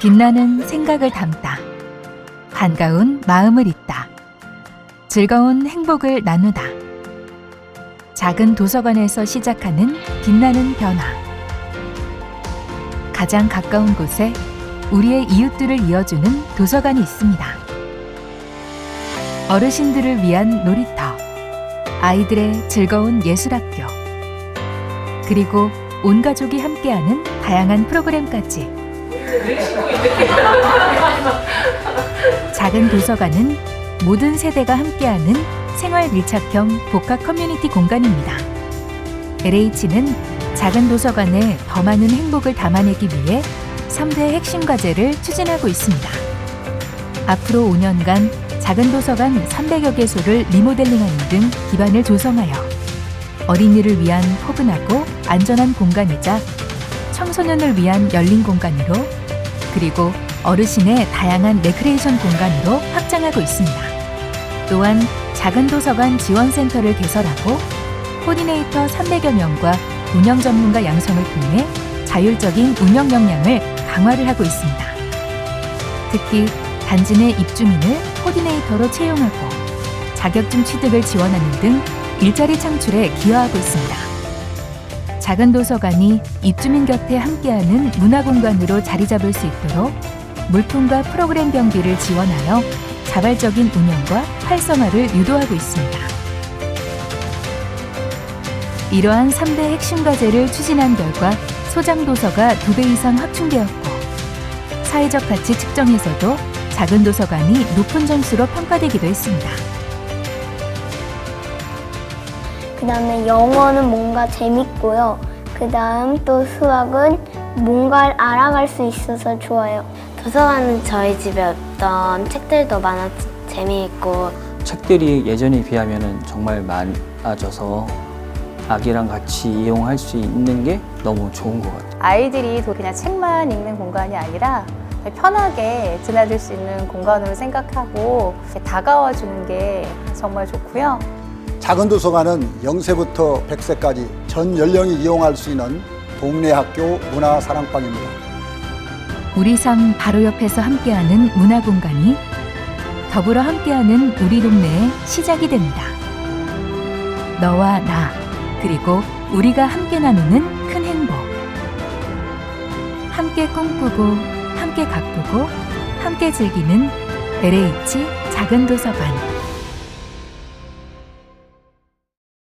빛나는 생각을 담다. 반가운 마음을 잇다. 즐거운 행복을 나누다. 작은 도서관에서 시작하는 빛나는 변화. 가장 가까운 곳에 우리의 이웃들을 이어주는 도서관이 있습니다. 어르신들을 위한 놀이터. 아이들의 즐거운 예술학교. 그리고 온 가족이 함께하는 다양한 프로그램까지. 작은 도서관은 모든 세대가 함께하는 생활 밀착형 복합 커뮤니티 공간입니다. LH는 작은 도서관에 더 많은 행복을 담아내기 위해 3대 핵심 과제를 추진하고 있습니다. 앞으로 5년간 작은 도서관 300여 개소를 리모델링하는 등 기반을 조성하여 어린이를 위한 포근하고 안전한 공간이자 청소년을 위한 열린 공간으로 그리고 어르신의 다양한 레크레이션 공간으로 확장하고 있습니다. 또한 작은 도서관 지원센터를 개설하고 코디네이터 300여 명과 운영 전문가 양성을 통해 자율적인 운영 역량을 강화를 하고 있습니다. 특히 단지 내 입주민을 코디네이터로 채용하고 자격증 취득을 지원하는 등 일자리 창출에 기여하고 있습니다. 작은 도서관이 입주민 곁에 함께하는 문화 공간으로 자리 잡을 수 있도록 물품과 프로그램 경비를 지원하여 자발적인 운영과 활성화를 유도하고 있습니다. 이러한 3대 핵심 과제를 추진한 결과 소장 도서가 2배 이상 확충되었고 사회적 가치 측정에서도 작은 도서관이 높은 점수로 평가되기도 했습니다. 그 다음에 영어는 뭔가 재밌고요. 그 다음 또 수학은 뭔가를 알아갈 수 있어서 좋아요. 도서관은 저희 집에 어떤 책들도 많아 재미있고 책들이 예전에 비하면 정말 많아져서 아기랑 같이 이용할 수 있는 게 너무 좋은 것 같아요. 아이들이 또 그냥 책만 읽는 공간이 아니라 편하게 드나들 수 있는 공간으로 생각하고 다가와 주는 게 정말 좋고요. 작은 도서관은 0세부터 100세까지 전 연령이 이용할 수 있는 동네 학교 문화 사랑방입니다. 우리 삶 바로 옆에서 함께하는 문화 공간이 더불어 함께하는 우리 동네의 시작이 됩니다. 너와 나 그리고 우리가 함께 나누는 큰 행복. 함께 꿈꾸고 함께 가꾸고 함께 즐기는 LH 작은 도서관.